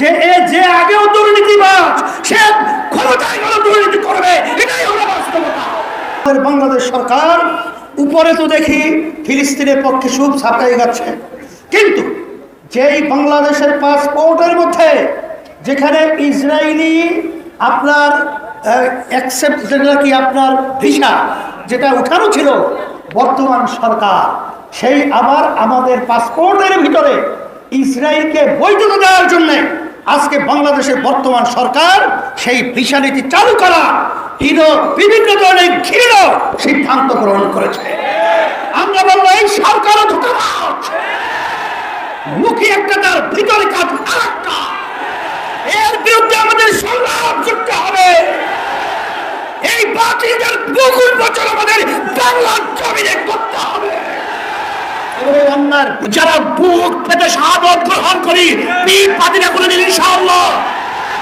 যে যে আগেও দুর্নীতিবাজ, সে ক্ষমতায় গেলে দুর্নীতি করবে। এটাই হলো বাস্তবতা। বাংলাদেশ সরকার, উপরে তো দেখি ফিলিস্তিনের পক্ষে সুখ ছাপাই গেছে কিন্তু যেই বাংলাদেশের পাসপোর্টের মধ্যে, যেখানে ইসরায়েলি আপনার অ্যাকসেপ্ট যেটা কি আপনার ভিসা যেটা উঠানো ছিল বর্তমান সরকার, সেই আবার আমাদের পাসপোর্টের ভিতরে ইসরায়েলকে বৈধতা দেওয়ার জন্যে আজকে বাংলাদেশের বর্তমান সরকার সেই ভিসা চালু করা, হীন বিভিন্ন ধরনের ঘৃণ সিদ্ধান্ত গ্রহণ করেছে। আমরা বলব, এই সরকারও মুখে একটা তার ভিতরে কাজ এর বিরুদ্ধে আমাদের সংগ্রাম করতে হবে। এই বাতিলদের বহুল বছর আমাদের বাংলার জমিনে করতে হবে। যারা বুক পেতে শাহাদত গ্রহণ করি পীর পাতিনা করে দিন ইনশাআল্লাহ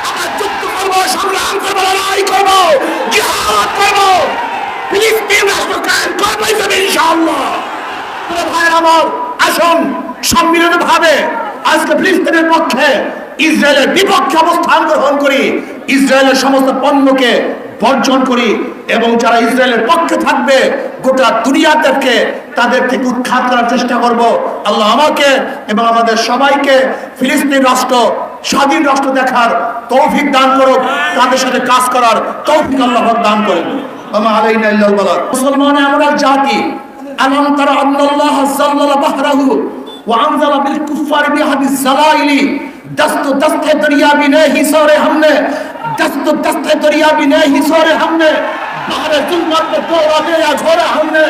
আমরা যুদ্ধ করব সংগ্রাম করব লড়াই করব জিহাদ করব ফিলিস্তিন রাষ্ট্র কায়েম করব হিসেবে ইনশাআল্লাহ? ভাইয়ের আমার, আসুন সম্মিলিত ভাবে আজকে ফিলিস্তিনের পক্ষে ইসরায়েলের বিপক্ষে অবস্থান গ্রহণ করি, ইসরায়েলের সমস্ত পণ্যকে বর্জন করি এবং যারা ইসরায়েলের পক্ষে থাকবে, গোটা দুনিয়াদেরকে তাদের থেকে উৎখাত করার চেষ্টা করব। আল্লাহ আমাকে এবং আমাদের সবাইকে ফিলিস্তিন রাষ্ট্র স্বাধীন রাষ্ট্র দেখার তৌফিক দান করুক, তাদের সাথে কাজ করার তৌফিক আল্লাহ দান করেন মুসলমান এমন এক জাতি, আলম তারা আল্লাহ বাহরাহু وانزل بالكفار بحد الزلائل دست دست دریا بھی نہیں سورے ہم نے دست دست دریا بھی نہیں سورے ہم نے বাহারে জুলমার দৌড়া দেয়া ঝোরা হামনে।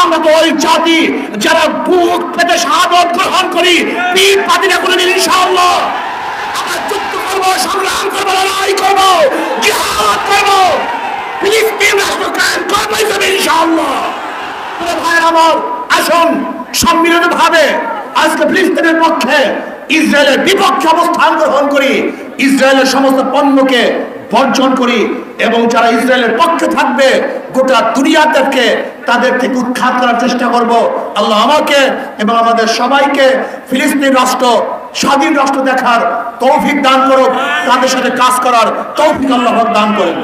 আমরা তো ওই জাতি যারা বুক পেতে লড়াই করব করব। ইসরায়েলের অবস্থান গ্রহণ করি, ইসরায়েলের সমস্ত পণ্যকে বর্জন করি এবং যারা ইসরায়েলের পক্ষে থাকবে, গোটা দুনিয়াদেরকে তাদের থেকে উৎখাত করার চেষ্টা করব। আল্লাহ আমাকে এবং আমাদের সবাইকে ফিলিস্তিন রাষ্ট্র স্বাধীন রাষ্ট্র দেখার তৌফিক দান করুক তাদের সাথে কাজ করার তৌফিক আল্লাহ দান করেন